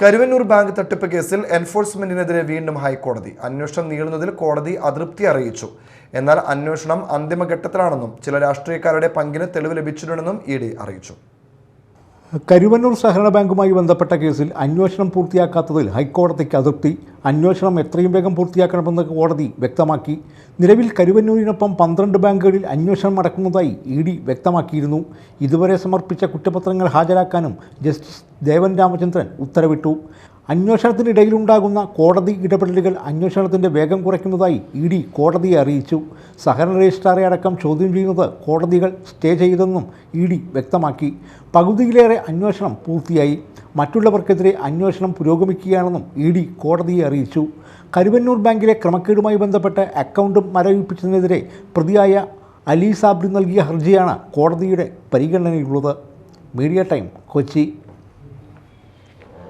Karuvannur bank തട്ടിപ്പ് കേസിൽ എൻഫോഴ്സ്മെന്റിനെതിരെ വീണ്ടും ഹൈക്കോടതി. അന്വേഷണം നീളുന്നതിൽ കോടതി അതൃപ്തി അറിയിച്ചു. എന്നാൽ അന്വേഷണം അന്തിമഘട്ടത്തിലാണെന്നും ചില രാഷ്ട്രീയക്കാരുടെ പങ്കിന് തെളിവ് ലഭിച്ചിട്ടുണ്ടെന്നും ഇ അറിയിച്ചു. കരുവന്നൂർ സഹകരണ ബാങ്കുമായി ബന്ധപ്പെട്ട കേസിൽ അന്വേഷണം പൂർത്തിയാക്കാത്തതിൽ ഹൈക്കോടതിക്ക് അതൃപ്തി. അന്വേഷണം എത്രയും വേഗം പൂർത്തിയാക്കണമെന്ന് കോടതി വ്യക്തമാക്കി. നിലവിൽ കരുവന്നൂരിനൊപ്പം പന്ത്രണ്ട് ബാങ്കുകളിൽ അന്വേഷണം നടക്കുന്നതായി ഇ ഡി വ്യക്തമാക്കിയിരുന്നു. ഇതുവരെ സമർപ്പിച്ച കുറ്റപത്രങ്ങൾ ഹാജരാക്കാനും ജസ്റ്റിസ് ദേവൻ രാമചന്ദ്രൻ ഉത്തരവിട്ടു. അന്വേഷണത്തിനിടയിലുണ്ടാകുന്ന കോടതി ഇടപെടലുകൾ അന്വേഷണത്തിന്റെ വേഗം കുറയ്ക്കുന്നതായി ഇ ഡി കോടതിയെ അറിയിച്ചു. സഹകരണ രജിസ്ട്രാറെ അടക്കം ചോദ്യം ചെയ്യുന്നത് കോടതികൾ സ്റ്റേ ചെയ്തെന്നും ഇ ഡി വ്യക്തമാക്കി. പകുതിയിലേറെ അന്വേഷണം പൂർത്തിയായി. മറ്റുള്ളവർക്കെതിരെ അന്വേഷണം പുരോഗമിക്കുകയാണെന്നും ഇ ഡി കോടതിയെ അറിയിച്ചു. കരുവന്നൂർ ബാങ്കിലെ ക്രമക്കേടുമായി ബന്ധപ്പെട്ട് അക്കൗണ്ടും മരവിപ്പിച്ചതിനെതിരെ പ്രതിയായ അലി സാബ്രി നൽകിയ ഹർജിയാണ് കോടതിയുടെ പരിഗണനയിലുള്ളത്. Media time Kochi.